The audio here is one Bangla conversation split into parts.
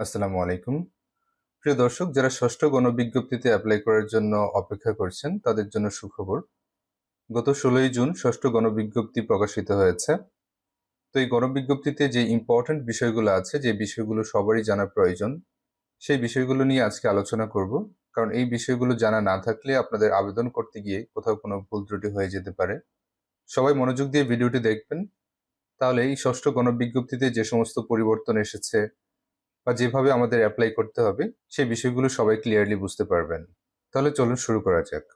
আসসালামু আলাইকুম। প্রিয় দর্শক, যারা ষষ্ঠ গণবিজ্ঞপ্তিতে অ্যাপ্লাই করার জন্য অপেক্ষা করছেন, তাদের জন্য সুখবর। গত ষোলোই জুন ষষ্ঠ গণবিজ্ঞপ্তি প্রকাশিত হয়েছে। তো এই গণবিজ্ঞপ্তিতে যে ইম্পর্ট্যান্ট বিষয়গুলো আছে, যে বিষয়গুলো সবারই জানা প্রয়োজন, সেই বিষয়গুলো নিয়ে আজকে আলোচনা করব। কারণ এই বিষয়গুলো জানা না থাকলে আপনাদের আবেদন করতে গিয়ে কোথাও কোনো ভুল ত্রুটি হয়ে যেতে পারে। সবাই মনোযোগ দিয়ে ভিডিওটি দেখবেন। তাহলে এই ষষ্ঠ গণবিজ্ঞপ্তিতে যে সমস্ত পরিবর্তন এসেছে বা যেভাবে আমাদের অ্যাপ্লাই করতে হবে, সেই বিষয়গুলো সবাই ক্লিয়ারলি বুঝতে পারবেন। তাহলে চলুন শুরু করা যাক।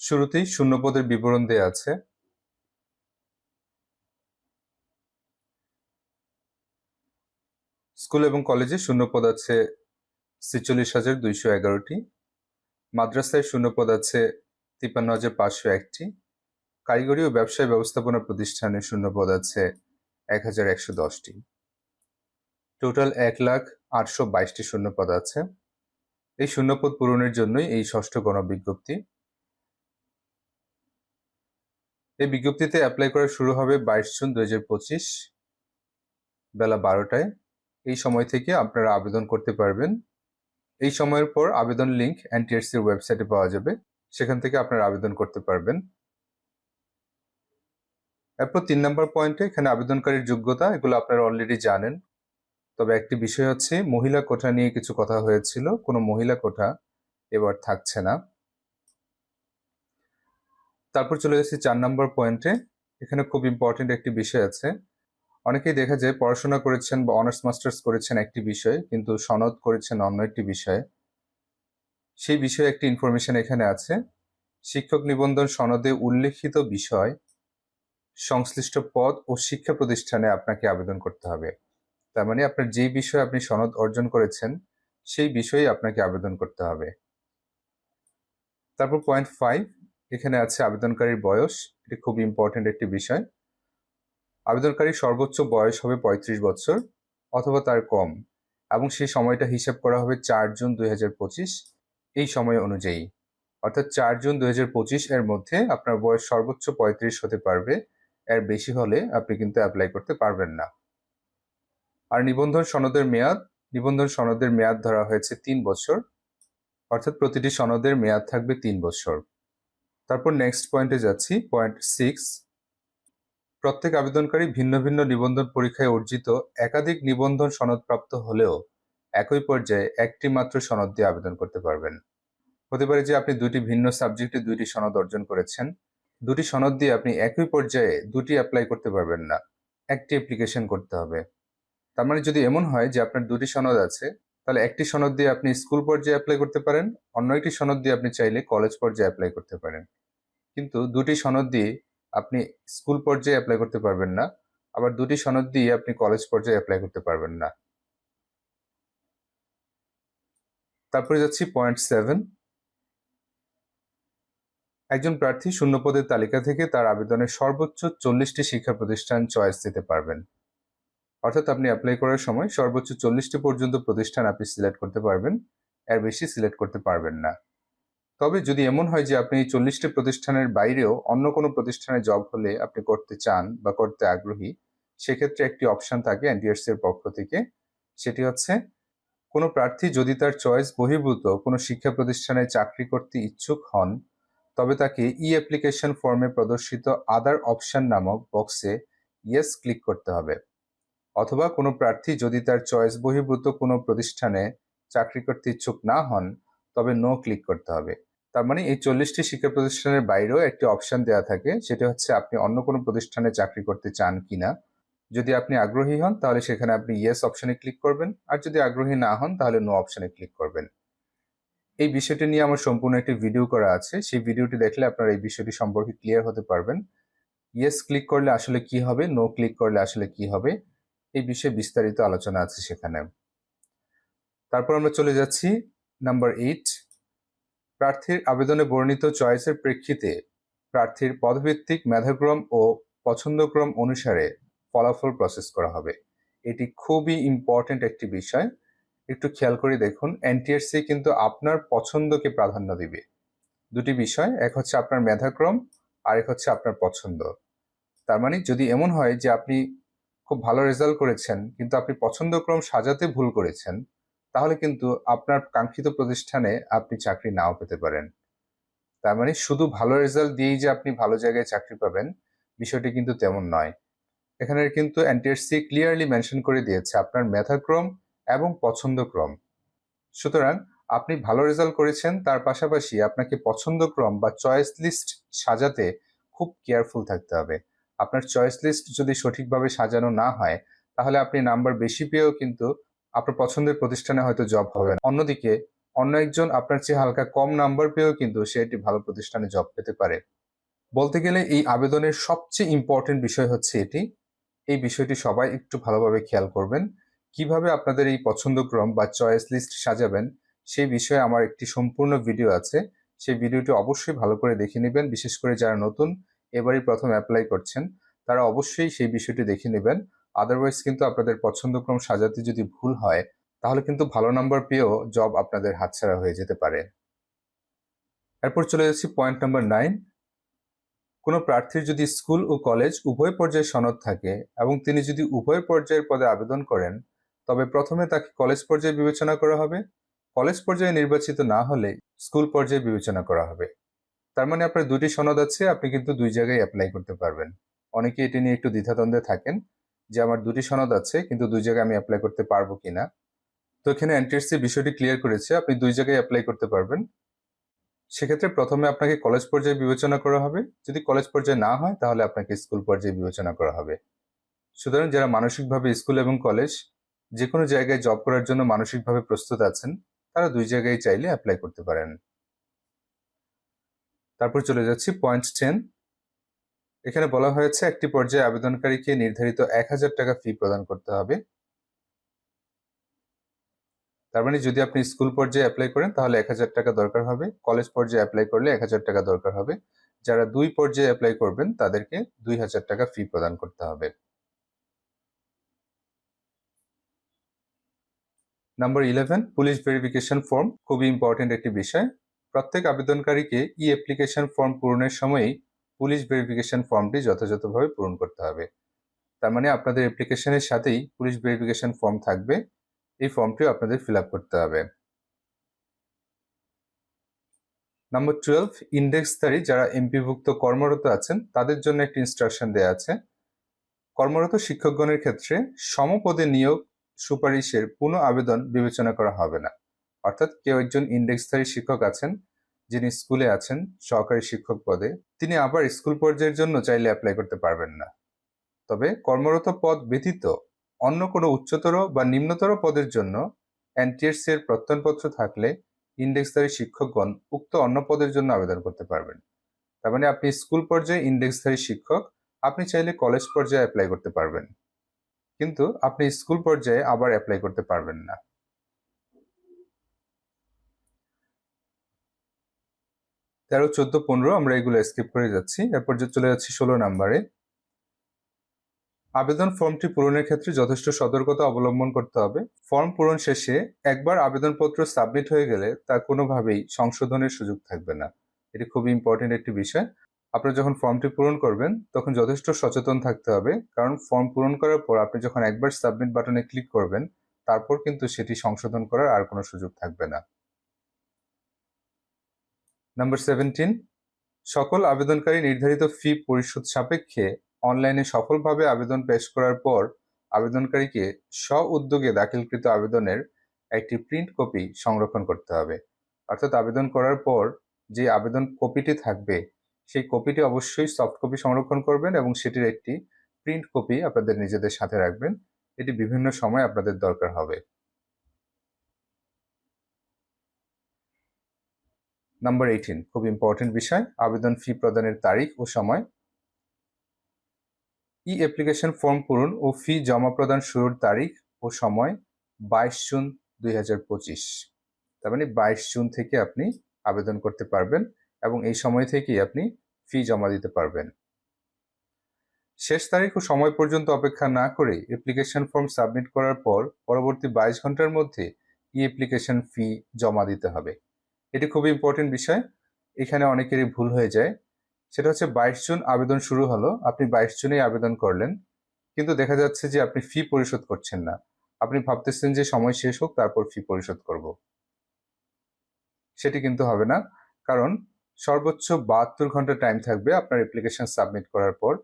শুরুতেই শূন্যপদের বিবরণ দেয়া আছে। স্কুল এবং কলেজে শূন্যপদ আছে ছেচল্লিশ হাজার দুইশো এগারোটি, মাদ্রাসায় শূন্যপদ আছে তিপ্পান্ন হাজার পাঁচশো একটি, কারিগরি ও ব্যবসায় ব্যবস্থাপনা প্রতিষ্ঠানে শূন্যপদ আছে এক হাজার একশো দশটি। টোটাল এক লাখ আটশো বাইশটি শূন্যপদ আছে। এই শূন্যপদ পূরণের জন্যই এই ষষ্ঠ গণবিজ্ঞপ্তি। এই বিজ্ঞপ্তিতে অ্যাপ্লাই করা শুরু হবে বাইশ জুন দুই হাজার পঁচিশ বেলা বারোটায়। এই সময় থেকে আপনারা আবেদন করতে পারবেন। এই সময়ের পর আবেদন লিঙ্ক এনটিএসসির ওয়েবসাইটে পাওয়া যাবে। সেখান থেকে আপনারা আবেদন করতে পারবেন। এরপর তিন নম্বর পয়েন্টে এখানে আবেদনকারীর যোগ্যতা, এগুলো আপনারা অলরেডি জানেন। তবে একটি বিষয় হচ্ছে, মহিলা কোঠা নিয়ে কিছু কথা হয়েছিল, কোনো মহিলা কোঠা এবার থাকছে না। তারপর চলে গেছি চার নম্বর পয়েন্টে এখানে খুব ইম্পর্টেন্ট একটি বিষয় আছে। অনেকেই দেখা যায় পড়াশোনা করেছেন বা অনার্স মাস্টার্স করেছেন একটি বিষয়, কিন্তু সনদ করেছেন অন্য একটি বিষয়ে। সেই বিষয়ে একটি ইনফরমেশন এখানে আছে। শিক্ষক নিবন্ধন সনদে উল্লেখিত বিষয় সংশ্লিষ্ট পদ ও শিক্ষা প্রতিষ্ঠানে আপনাকে আবেদন করতে হবে। তার মানে আপনার যেই বিষয়ে আপনি সনদ অর্জন করেছেন, সেই বিষয়ে আপনাকে আবেদন করতে হবে। তারপর পয়েন্ট ফাইভ এখানে আছে আবেদনকারীর বয়স। এটি খুব ইম্পর্টেন্ট একটি বিষয়। আবেদনকারীর সর্বোচ্চ বয়স হবে পঁয়ত্রিশ বছর অথবা তার কম এবং সেই সময়টা হিসাব করা হবে চার জুন দুই হাজার পঁচিশ। এই সময় অনুযায়ী। অর্থাৎ চার জুন দুই হাজার পঁচিশ এর মধ্যে আপনার বয়স সর্বোচ্চ পঁয়ত্রিশ হতে পারবে। এর বেশি হলে আপনি কিন্তু অ্যাপ্লাই করতে পারবেন না। আর নিবন্ধন সনদের মেয়াদ, নিবন্ধন সনদের মেয়াদ ধরা হয়েছে তিন বছর, অর্থাৎ প্রতিটি সনদের মেয়াদ থাকবে তিন বছর। তারপর নেক্সট পয়েন্টে যাচ্ছি পয়েন্ট সিক্স প্রত্যেক আবেদনকারী ভিন্ন ভিন্ন নিবন্ধন পরীক্ষায় অর্জিত একাধিক নিবন্ধন সনদপ্রাপ্ত হলেও একই পর্যায়ে একটি মাত্র সনদ দিয়ে আবেদন করতে পারবেন। হতে পারে যে আপনি দুটি ভিন্ন সাবজেক্টে দুইটি সনদ অর্জন করেছেন দুটি সনদ দিয়ে আপনি একই পর্যায়ে দুটি অ্যাপ্লাই করতে পারবেন না। একটি অ্যাপ্লিকেশন করতে হবে। তার মানে যদি এমন হয় যে আপনার দুটি সনদ আছে, তাহলে একটি সনদ দিয়ে আপনি স্কুল পর্যায়ে অ্যাপ্লাই করতে পারেন, অন্য একটি সনদ দিয়ে আপনি চাইলে কলেজ পর্যায়ে অ্যাপ্লাই করতে পারেন। কিন্তু দুটি সনদ দিয়ে আপনি স্কুল পর্যায়ে অ্যাপ্লাই করতে পারবেন না, আবার দুটি সনদ দিয়ে আপনি কলেজ পর্যায়ে অ্যাপ্লাই করতে পারবেন না। তারপরে যাচ্ছি পয়েন্ট সেভেন একজন প্রার্থী শূন্যপদের তালিকা থেকে তার আবেদনের সর্বোচ্চ চল্লিশটি শিক্ষা প্রতিষ্ঠান চয়েস দিতে পারবেন। অর্থাৎ আপনি অ্যাপ্লাই করার সময় সর্বোচ্চ চল্লিশটি পর্যন্ত প্রতিষ্ঠান আপনি সিলেক্ট করতে পারবেন, এর বেশি সিলেক্ট করতে পারবেন না। তবে যদি এমন হয় যে আপনি চল্লিশটি প্রতিষ্ঠানের বাইরেও অন্য কোনো প্রতিষ্ঠানে জব হলে আপনি করতে চান বা করতে আগ্রহী, সেক্ষেত্রে একটি অপশন থাকে এনডিএসসি এর পক্ষ থেকে। সেটি হচ্ছে, কোনো প্রার্থী যদি তার চয়েস বহির্ভূত কোনো শিক্ষা প্রতিষ্ঠানে চাকরি করতে ইচ্ছুক হন তবে তাকে ই অ্যাপ্লিকেশন ফর্মে প্রদর্শিত আদার অপশন নামক বক্সে ইয়েস ক্লিক করতে হবে। অথবা কোনো প্রার্থী যদি তার চয়েস বহির্ভূত কোনো প্রতিষ্ঠানে চাকরি করতে ইচ্ছুক না হন, তবে নো ক্লিক করতে হবে। তার মানে এই চল্লিশটি শিক্ষা প্রতিষ্ঠানের বাইরেও একটি অপশন দেওয়া থাকে, সেটা হচ্ছে আপনি অন্য কোনো প্রতিষ্ঠানে চাকরি করতে চান কিনা। যদি আপনি আগ্রহী হন, তাহলে সেখানে আপনি ইয়েস অপশনে ক্লিক করবেন, আর যদি আগ্রহী না হন, তাহলে নো অপশনে ক্লিক করবেন। এই বিষয়টি নিয়ে আমার সম্পূর্ণ একটি ভিডিও করা আছে। সেই ভিডিওটি দেখলে আপনারা এই বিষয়টি সম্পর্কে ক্লিয়ার হতে পারবেন। ইয়েস ক্লিক করলে আসলে কি হবে? নো ক্লিক করলে আসলে কি হবে? এই বিষয়ে বিস্তারিত আলোচনা আছে সেখানে। তারপর আমরা চলে যাচ্ছি নাম্বার এইট প্রার্থীর আবেদনে বর্ণিত চয়েসের প্রেক্ষিতে প্রার্থীর পদভিত্তিক মেধাক্রম ও পছন্দক্রম অনুসারে ফলাফল প্রসেস করা হবে। এটি খুবই ইম্পর্টেন্ট একটি বিষয়। একটু খেয়াল করে দেখুন। এনটিএসসি কিন্তু আপনার পছন্দকে প্রাধান্য দিবে। দুটি বিষয়, এক হচ্ছে আপনার মেধাক্রম আর এক হচ্ছে আপনার পছন্দ। তার মানে যদি এমন হয় যে আপনি খুব ভালো রেজাল্ট করেছেন, কিন্তু আপনি পছন্দক্রম সাজাতে ভুল করেছেন, তাহলে কিন্তু আপনার কাঙ্ক্ষিত প্রতিষ্ঠানে আপনি চাকরি নাও পেতে পারেন। তার মানে শুধু ভালো রেজাল্ট দিয়েই যে আপনি ভালো জায়গায় চাকরি পাবেন, বিষয়টি কিন্তু তেমন নয়। এখানে কিন্তু এনটিএসসি ক্লিয়ারলি মেনশন করে দিয়েছে, আপনার মেধাক্রম এবং পছন্দক্রম। সুতরাং আপনি ভালো রেজাল্ট করেছেন, তার পাশাপাশি আপনাকে পছন্দক্রম বা চয়েস লিস্ট সাজাতে খুব কেয়ারফুল থাকতে হবে। আপনার চয়েস লিস্ট যদি সঠিকভাবে সাজানো না হয়, তাহলে আপনি নাম্বার বেশি পেয়েও কিন্তু আপনার পছন্দের প্রতিষ্ঠানে হয়তো জব হবে না। অন্যদিকে, অন্য একজন আপনার চেয়ে হালকা কম নাম্বার পেয়েও কিন্তু সে একটি ভালো প্রতিষ্ঠানে জব পেতে পারে। বলতে গেলে এই আবেদনের সবচেয়ে ইম্পর্টেন্ট বিষয় হচ্ছে এটি। এই বিষয়টি সবাই একটু ভালোভাবে খেয়াল করবেন। কীভাবে আপনাদের এই পছন্দক্রম বা চয়েস লিস্ট সাজাবেন, সেই বিষয়ে আমার একটি সম্পূর্ণ ভিডিও আছে। সেই ভিডিওটি অবশ্যই ভালো করে দেখে নেবেন। বিশেষ করে যারা নতুন, এবারই প্রথম অ্যাপ্লাই করছেন, তারা অবশ্যই সেই বিষয়টি দেখে নেবেন। আদারওয়াইজ কিন্তু আপনাদের পছন্দক্রম সাজাতে যদি ভুল হয়, তাহলে কিন্তু ভালো নাম্বার পেয়েও জব আপনাদের হাতছাড়া হয়ে যেতে পারে। এরপর চলে যাচ্ছি পয়েন্ট নাম্বার নাইন কোনো প্রার্থীর যদি স্কুল ও কলেজ উভয় পর্যায়ে সনদ থাকে এবং তিনি যদি উভয় পর্যায়ের পদে আবেদন করেন তবে প্রথমে তাকে কলেজ পর্যায়ে বিবেচনা করা হবে। কলেজ পর্যায়ে নির্বাচিত না হলে স্কুল পর্যায়ে বিবেচনা করা হবে। তার মানে আপনার দুটি সনদ আছে, আপনি কিন্তু দুই জায়গায় অ্যাপ্লাই করতে পারবেন। অনেকে এটি নিয়ে একটু দ্বিধাদ্বন্দ্বে থাকেন যে আমার দুটি সনদ আছে, কিন্তু দুই জায়গায় আমি অ্যাপ্লাই করতে পারব কিনা তো এখানে এনটিএসসি বিষয়টি ক্লিয়ার করেছে, আপনি দুই জায়গায় অ্যাপ্লাই করতে পারবেন। সেক্ষেত্রে প্রথমে আপনাকে কলেজ পর্যায়ে বিবেচনা করা হবে। যদি কলেজ পর্যায়ে না হয়, তাহলে আপনাকে স্কুল পর্যায়ে বিবেচনা করা হবে। সুতরাং যারা মানসিকভাবে স্কুল এবং কলেজ যে কোনো জায়গায় জব করার জন্য মানসিকভাবে প্রস্তুত আছেন, তারা দুই জায়গায় চাইলে অ্যাপ্লাই করতে পারেন। তারপর চলে যাচ্ছি পয়েন্ট টেন এখানে বলা হয়েছে একটি পর্যায়ে আবেদনকারীকে নির্ধারিত এক হাজার টাকা ফি প্রদান করতে হবে। তার মানে যদি আপনি স্কুল পর্যায়ে অ্যাপ্লাই করেন, তাহলে এক হাজার টাকা দরকার হবে। কলেজ পর্যায়ে অ্যাপ্লাই করলে এক হাজার টাকা দরকার হবে। যারা দুই পর্যায়ে অ্যাপ্লাই করবেন, তাদেরকে দুই হাজার টাকা ফি প্রদান করতে হবে। Number eleven police verification form খুবই ইম্পর্টেন্ট একটি বিষয়। প্রত্যেক আবেদনকারীকে ই অ্যাপ্লিকেশন ফর্ম পূরণের সময়ই পুলিশ ভেরিফিকেশন ফর্মটি যথাযথভাবে পূরণ করতে হবে। তার মানে আপনাদের অ্যাপ্লিকেশনের সাথেই পুলিশ ভেরিফিকেশন ফর্ম থাকবে। এই ফর্মটিও আপনাদের ফিল করতে হবে। নাম্বার টুয়েলভ ইন্ডেক্সধারী যারা এমপিভুক্ত কর্মরত আছেন, তাদের জন্য একটি ইনস্ট্রাকশন দেওয়া আছে। কর্মরত শিক্ষকগণের ক্ষেত্রে সমপদে নিয়োগ সুপারিশের পুনঃ আবেদন বিবেচনা করা হবে না। অর্থাৎ কেউ একজন ইন্ডেক্সধারী শিক্ষক আছেন, যিনি স্কুলে আছেন, সহকারী শিক্ষক পদে, তিনি আবার স্কুল পর্যায়ের জন্য চাইলে অ্যাপ্লাই করতে পারবেন না। তবে কর্মরত পদ ব্যতীত অন্য কোনো উচ্চতর বা নিম্নতর পদের জন্য এনটিএসসি এর প্রত্যয়নপত্র থাকলে ইন্ডেক্সধারী শিক্ষকগণ উক্ত অন্য পদের জন্য আবেদন করতে পারবেন। তার মানে আপনি স্কুল পর্যায়ে ইন্ডেক্সধারী শিক্ষক, আপনি চাইলে কলেজ পর্যায়ে অ্যাপ্লাই করতে পারবেন। কিন্তু আপনি স্কুল পর্যায়ে আবার অ্যাপ্লাই করতে পারবেন না। তেরো, চোদ্দ, পনেরো আমরা এগুলো স্কিপ করে যাচ্ছি। এরপর চলে যাচ্ছি ষোলো নাম্বারে। আবেদন ফর্মটি পূরণের ক্ষেত্রে যথেষ্ট সতর্কতা অবলম্বন করতে হবে। ফর্ম পূরণ শেষে একবার আবেদনপত্র সাবমিট হয়ে গেলে তা কোনোভাবেই সংশোধনের সুযোগ থাকবে না। এটি খুবই ইম্পর্টেন্ট একটি বিষয়। আপনারা যখন ফর্মটি পূরণ করবেন, তখন যথেষ্ট সচেতন থাকতে হবে। কারণ ফর্ম পূরণ করার পর আপনি যখন একবার সাবমিট বাটনে ক্লিক করবেন, তারপর কিন্তু সেটি সংশোধন করার আর কোনো সুযোগ থাকবে না। নাম্বার সেভেন্টিন সকল আবেদনকারী নির্ধারিত ফি পরিশোধ সাপেক্ষে অনলাইনে সফলভাবে আবেদন পেশ করার পর আবেদনকারীকে স্ব উদ্যোগে দাখিলকৃত আবেদনের একটি প্রিন্ট কপি সংরক্ষণ করতে হবে। অর্থাৎ আবেদন করার পর যে আবেদন কপিটি থাকবে সেই কপিটি অবশ্যই সফট কপি সংরক্ষণ করবেন এবং সেটির একটি প্রিন্ট কপি আপনাদের নিজেদের সাথে রাখবেন। এটি বিভিন্ন সময় আপনাদের দরকার হবে। নাম্বার এইটিন খুব ইম্পর্টেন্ট বিষয়, আবেদন ফি প্রদানের তারিখ ও সময়। ই অ্যাপ্লিকেশন ফর্ম পূরণ ও ফি জমা প্রদান শুরুর তারিখ ও সময় বাইশ জুন দুই হাজার পঁচিশ। তার মানে বাইশ জুন থেকে আপনি আবেদন করতে পারবেন এবং এই সময় থেকেই আপনি ফি জমা দিতে পারবেন। শেষ তারিখ ও সময় পর্যন্ত অপেক্ষা না করে অ্যাপ্লিকেশন ফর্ম সাবমিট করার পর পরবর্তী বাইশ ঘণ্টার মধ্যে ই অ্যাপ্লিকেশন ফি জমা দিতে হবে। এটি খুবই ইম্পর্টেন্ট বিষয়। এখানে অনেকেরই ভুল হয়ে যায়। সেটা হচ্ছে বাইশ জুন আবেদন শুরু হলো, আপনি বাইশ জুনেই আবেদন করলেন। কিন্তু দেখা যাচ্ছে যে আপনি ফি পরিশোধ করছেন না। আপনি ভাবতেছেন যে সময় শেষ হোক, তারপর ফি পরিশোধ করব। সেটি কিন্তু হবে না। কারণ সর্বোচ্চ বাহাত্তর ঘণ্টা টাইম থাকবে আপনার অ্যাপ্লিকেশন সাবমিট করার পর।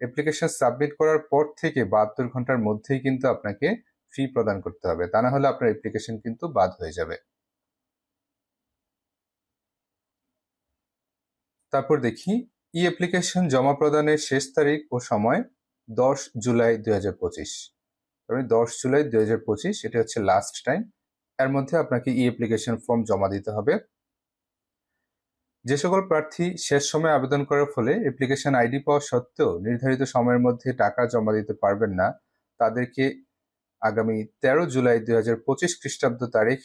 অ্যাপ্লিকেশন সাবমিট করার পর থেকে বাহাত্তর ঘণ্টার মধ্যেই কিন্তু আপনাকে ফি প্রদান করতে হবে। তা না হলে আপনার অ্যাপ্লিকেশন কিন্তু বাদ হয়ে যাবে। তারপর দেখি, ই অ্যাপ্লিকেশন জমা প্রদানের শেষ তারিখ ও সময় দশ জুলাই দুই হাজার পঁচিশ দশ জুলাই দুই হাজার পঁচিশ, এটা হচ্ছে লাস্ট টাইম এর মধ্যে আপনাকে ই অ্যাপ্লিকেশন ফর্ম জমা দিতে হবে। যে সকল প্রার্থী শেষ সময় আবেদন করার ফলে অ্যাপ্লিকেশন আইডি পাওয়া সত্ত্বেও নির্ধারিত সময়ের মধ্যে টাকা জমা দিতে পারবেন না, তাদেরকে আগামী তেরো জুলাই দুই হাজার পঁচিশ খ্রিস্টাব্দ তারিখ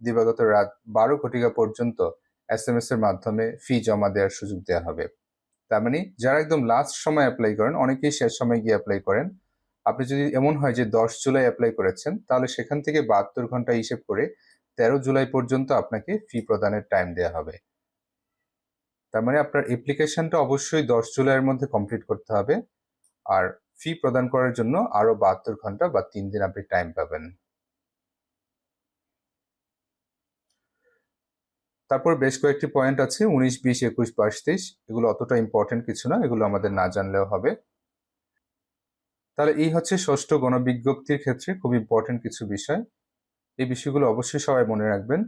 দিবাগত রাত বারো ঘটিকা পর্যন্ত এস এম এস এর মাধ্যমে ফি জমা দেওয়ার সুযোগ দেওয়া হবে। তার মানে যারা একদম লাস্ট সময় অ্যাপ্লাই করেন, অনেকেই শেষ সময় গিয়ে অ্যাপ্লাই করেন। আপনি যদি এমন হয় যে দশ জুলাই অ্যাপ্লাই করেছেন, তাহলে সেখান থেকে বাহাত্তর ঘণ্টা হিসেব করে তেরো জুলাই পর্যন্ত আপনাকে ফি প্রদানের টাইম দেওয়া হবে। তার মানে আপনার অ্যাপ্লিকেশনটা অবশ্যই দশ জুলাইয়ের মধ্যে কমপ্লিট করতে হবে। আর ফি প্রদান করার জন্য আরও বাহাত্তর ঘণ্টা বা তিন দিন আপনি টাইম পাবেন। তারপর বেশ কয়েকটি পয়েন্ট আছে, উনিশ, বিশ, একুশ, বাইশ, তেইশ। এগুলো অতটা ইম্পর্টেন্ট কিছু না, এগুলো আমাদের না জানলেও হবে। তাহলে এই হচ্ছে ষষ্ঠ গণবিজ্ঞপ্তির ক্ষেত্রে খুব ইম্পর্টেন্ট কিছু বিষয়। এই বিষয়গুলো অবশ্যই সবাই মনে রাখবেন।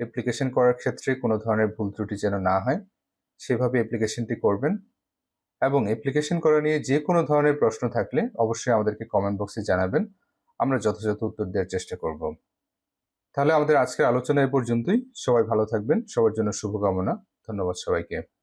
অ্যাপ্লিকেশন করার ক্ষেত্রে কোনো ধরনের ভুল ত্রুটি যেন না হয়। সেভাবে অ্যাপ্লিকেশনটি করবেন। এবং অ্যাপ্লিকেশন করা নিয়ে যে কোনো ধরনের প্রশ্ন থাকলে অবশ্যই আমাদেরকে কমেন্ট বক্সে জানাবেন। আমরা যথাযথ উত্তর দেওয়ার চেষ্টা করব। তাহলে আমাদের আজকের আলোচনা এ পর্যন্তই। সবাই ভালো থাকবেন। সবার জন্য শুভকামনা। ধন্যবাদ সবাইকে।